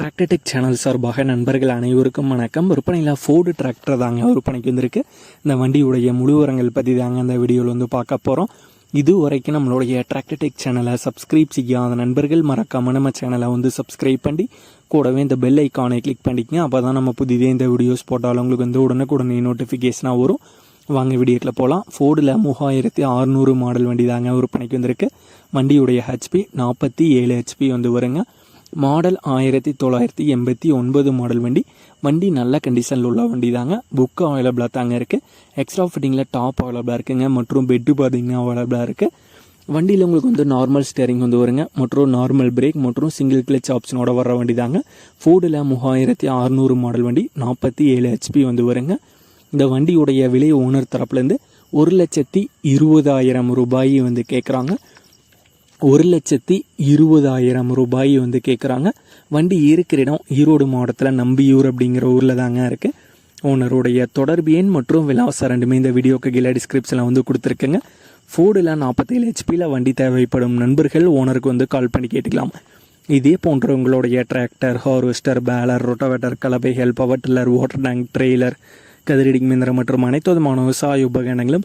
Tractor Tech channel சார்பாக நண்பர்கள் அனைவருக்கும் வணக்கம். விற்பனையில் ஃபோர்டு டிராக்டர் தாங்க விற்பனைக்கு வந்திருக்கு. இந்த வண்டியுடைய முழுவரங்கள் பற்றி தாங்க அந்த வீடியோவில் வந்து பார்க்க போகிறோம் இது வரைக்கும் நம்மளுடைய டிராக்டர்டெக் சேனலை சப்ஸ்கிரைப் செய்யாத நண்பர்கள் மறக்காம நம்ம சேனலை வந்து சப்ஸ்கிரைப் பண்ணி கூடவே இந்த பெல் ஐக்கானை கிளிக் பண்ணிக்கங்க. அப்போ தான் நம்ம புதிதே இந்த வீடியோஸ் போட்டாலும் உங்களுக்கு வந்து உடனுக்குடனே நோட்டிஃபிகேஷனாக வரும். வாங்க வீடியோக்கில் போகலாம் ஃபோர்டில் மூவாயிரத்தி அறுநூறு மாடல் வண்டி தாங்க விற்பனைக்கு வந்திருக்கு. வண்டியுடைய ஹெச்பி நாற்பத்தி ஏழு ஹெச்பி வந்து வருங்க. மாடல் ஆயிரத்தி தொள்ளாயிரத்தி எண்பத்தி ஒன்பது மாடல் வண்டி. வண்டி நல்ல கண்டிஷனில் உள்ள வண்டி தாங்க புக்கு அவைலபிளாக தாங்க இருக்குது எக்ஸ்ட்ரா ஃபிட்டிங்கில் டாப் அவைலபிளாக இருக்குங்க. மற்றும் பெட்டு பார்த்தீங்கன்னா அவைலபிளாக இருக்குது வண்டியில் உங்களுக்கு வந்து நார்மல் ஸ்டேரிங் வந்து வருங்க. மற்றும் நார்மல் பிரேக் மற்றும் சிங்கிள் கிளச் ஆப்ஷனோட வர வண்டி தாங்க ஃபோர்டில் மூவாயிரத்தி அறுநூறு மாடல் வண்டி. நாற்பத்தி ஏழு ஹெச்பி வந்து வருங்க. இந்த வண்டியுடைய விலை ஓனர் தரப்புலேருந்து ஒரு லட்சத்தி இருபதாயிரம் ரூபாய் வந்து கேட்குறாங்க ஒரு லட்சத்தி இருபதாயிரம் ரூபாய் வந்து கேட்குறாங்க வண்டி இருக்கிற இடம் ஈரோடு மாவட்டத்தில் நம்பியூர் அப்படிங்கிற ஊரில் தாங்க இருக்குது ஓனருடைய தொடர்பு எண் மற்றும் விலாசம் ரெண்டுமே இந்த வீடியோக்கு கீழே டிஸ்கிரிப்ஷனில் வந்து கொடுத்துருக்கேங்க. ஃபோர்டில் நாற்பத்தேழு ஹெச்பியில் வண்டி தேவைப்படும் நண்பர்கள் ஓனருக்கு வந்து கால் பண்ணி கேட்டுக்கலாம். இதே போன்ற உங்களுடைய tractor harvester baler rotavator help power tiller water tank trailer கதிரடி மிந்திரம் மற்றும் அனைத்து விதமான விவசாய உபகரணங்களும்